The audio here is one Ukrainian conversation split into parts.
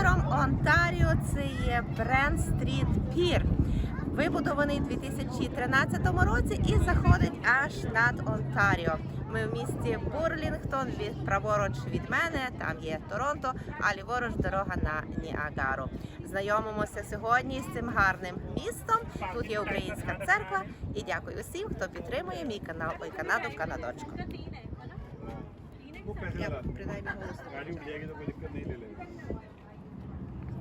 озером Онтаріо це є Бренд Стріт Пір. Вибудований у 2013 році і заходить аж над Онтаріо. Ми в місті Бурлінгтон, від праворуч від мене, там є Торонто, а ліворуч дорога на Ніагару. Знайомимося сьогодні з цим гарним містом. Тут є українська церква. І дякую усім, хто підтримує мій канал Ой Канаду в Канадочку. Я принаймні голосно.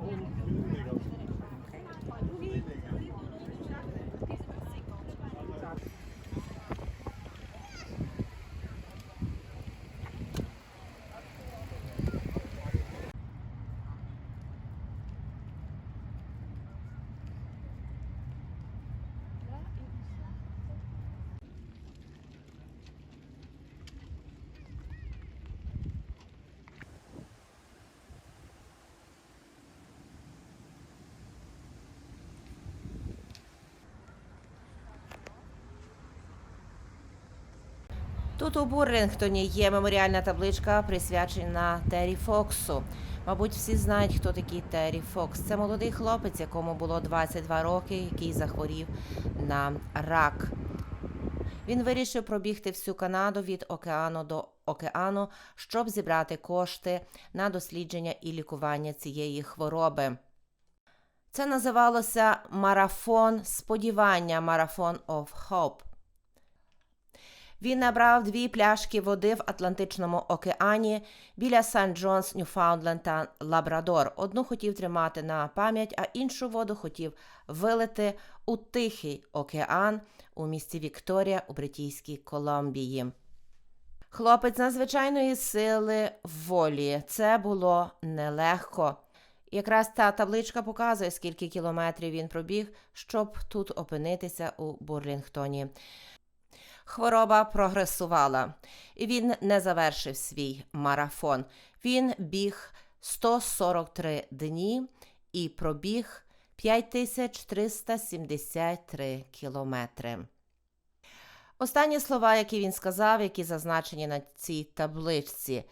Oh, Тут у Бурлінгтоні є меморіальна табличка, присвячена Террі Фоксу. Мабуть, всі знають, хто такий Террі Фокс. Це молодий хлопець, якому було 22 роки, який захворів на рак. Він вирішив пробігти всю Канаду від океану до океану, щоб зібрати кошти на дослідження і лікування цієї хвороби. Це називалося марафон сподівання, марафон of Hope. Він набрав дві пляшки води в Атлантичному океані біля Сан Джонс, Ньюфаундленд та Лабрадор. Одну хотів тримати на пам'ять, а іншу воду хотів вилити у Тихий океан у місті Вікторія у Бритійській Колумбії. Хлопець надзвичайної сили волі. Це було нелегко. Якраз та табличка показує, скільки кілометрів він пробіг, щоб тут опинитися у Бурлінгтоні. Хвороба прогресувала, він не завершив свій марафон. Він біг 143 дні і пробіг 5373 кілометри. Останні слова, які він сказав, які зазначені на цій табличці.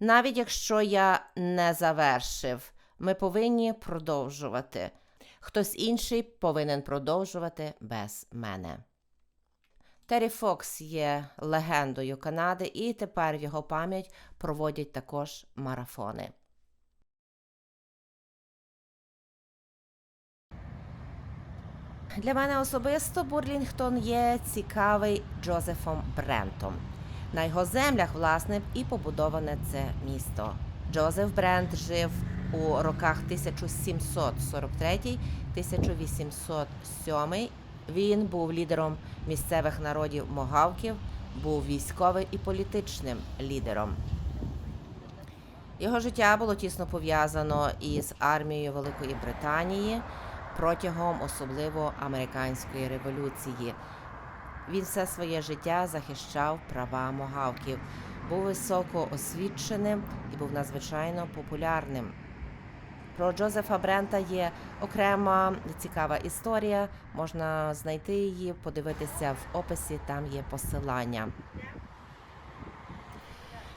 Навіть якщо я не завершив, ми повинні продовжувати. Хтось інший повинен продовжувати без мене. Террі Фокс є легендою Канади, і тепер його пам'ять проводять також марафони. Для мене особисто Бурлінгтон є цікавий Джозефом Брентом. На його землях, власне, і побудоване це місто. Джозеф Брент жив у роках 1743-1807 він був лідером місцевих народів могавків, був військовим і політичним лідером. Його життя було тісно пов'язано із армією Великої Британії протягом особливо американської революції. Він все своє життя захищав права могавків, був високо освіченим і був надзвичайно популярним. Про Джозефа Брента є окрема цікава історія. Можна знайти її, подивитися в описі, там є посилання.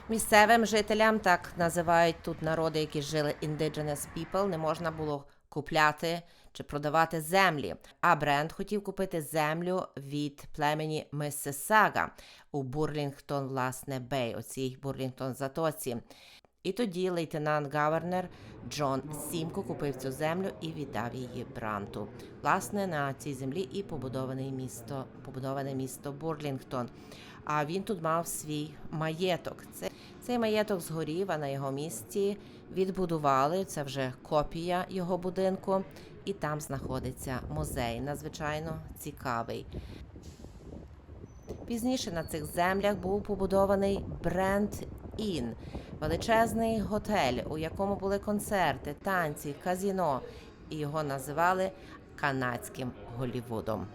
Місцевим жителям так називають тут народи, які жили indigenous people, не можна було купляти чи продавати землі. А Брент хотів купити землю від племені Миссисага у Бурлінгтон, власне, Бей, оцій Бурлінгтон затоці. І тоді лейтенант Гавернер Джон Сімко купив цю землю і віддав її Бранту. Власне, на цій землі і побудоване місто, побудоване місто Бурлінгтон. А він тут мав свій маєток. Це, цей маєток згорів, а на його місці відбудували. Це вже копія його будинку, і там знаходиться музей. Надзвичайно цікавий. Пізніше на цих землях був побудований Брент Ін, величезний готель, у якому були концерти, танці, казіно, і його називали канадським Голівудом.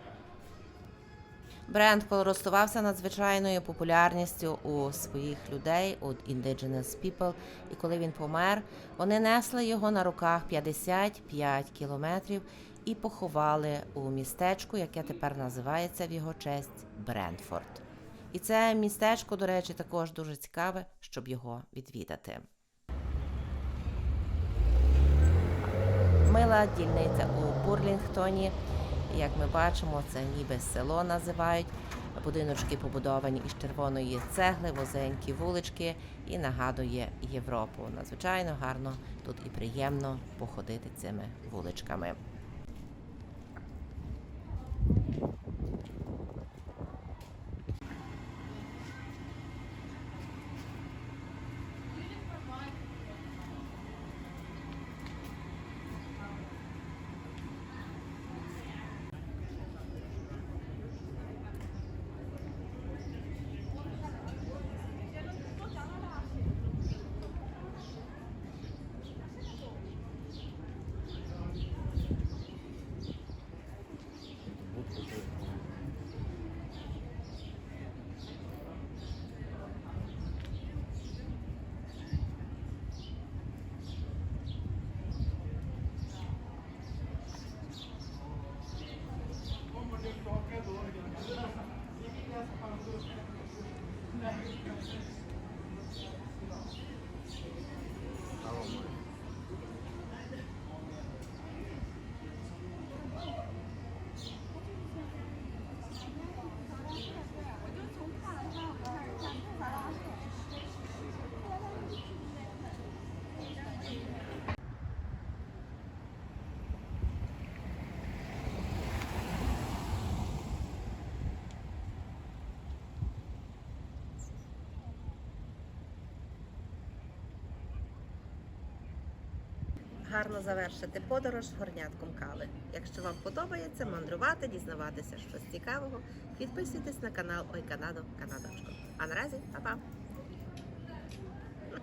Бренд користувався надзвичайною популярністю у своїх людей, у Indigenous People, і коли він помер, вони несли його на руках 55 кілометрів і поховали у містечку, яке тепер називається в його честь Брентфорд. І це містечко, до речі, також дуже цікаве, щоб його відвідати. Мила дільниця у Бурлінгтоні. Як ми бачимо, це ніби село називають. Будиночки побудовані із червоної цегли, вузенькі вулички і нагадує Європу. Надзвичайно гарно тут і приємно походити цими вуличками. Гарно завершити подорож горнятком кави. Якщо вам подобається мандрувати, дізнаватися щось цікавого, підписуйтесь на канал Ой Канадо Канадочко. А наразі па-па!